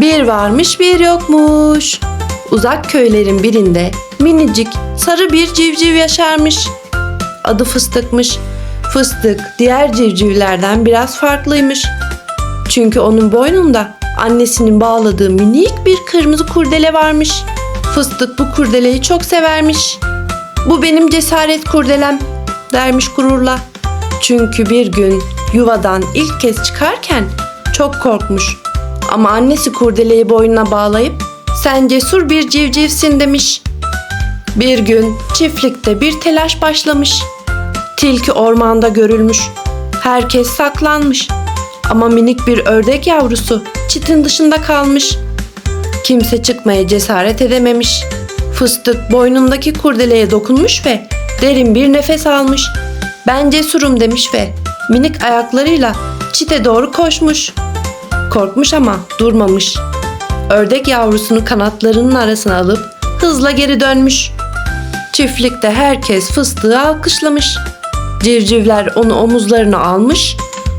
Bir varmış bir yokmuş. Uzak köylerin birinde minicik sarı bir civciv yaşarmış. Adı Fıstık'mış. Fıstık diğer civcivlerden biraz farklıymış. Çünkü onun boynunda annesinin bağladığı minik bir kırmızı kurdele varmış. Fıstık bu kurdeleyi çok severmiş. Bu benim cesaret kurdelem dermiş gururla. Çünkü bir gün yuvadan ilk kez çıkarken çok korkmuş. Ama annesi kurdeleyi boynuna bağlayıp sen cesur bir civcivsin demiş. Bir gün çiftlikte bir telaş başlamış. Tilki ormanda görülmüş. Herkes saklanmış. Ama minik bir ördek yavrusu çitin dışında kalmış. Kimse çıkmaya cesaret edememiş. Fıstık boynundaki kurdeleye dokunmuş ve derin bir nefes almış. Ben cesurum demiş ve minik ayaklarıyla çite doğru koşmuş. Korkmuş ama durmamış. Ördek yavrusunu kanatlarının arasına alıp hızla geri dönmüş. Çiftlikte herkes fıstığı alkışlamış. Civcivler onu omuzlarına almış.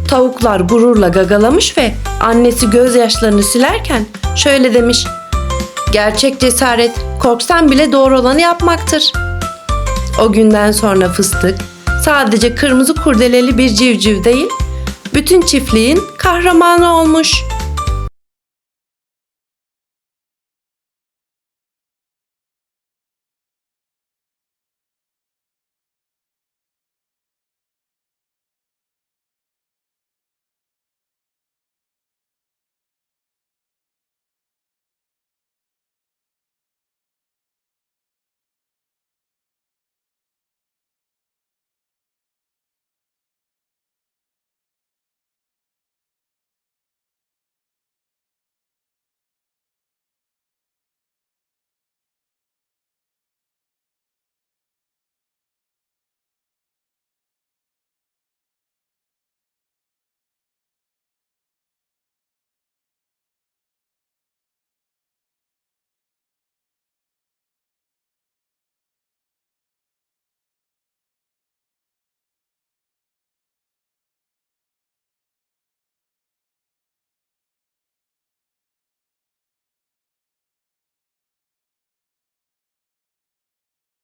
Tavuklar gururla gagalamış ve annesi gözyaşlarını silerken şöyle demiş. Gerçek cesaret korksan bile doğru olanı yapmaktır. O günden sonra fıstık sadece kırmızı kurdeleli bir civciv değil, bütün çiftliğin kahramanı olmuş.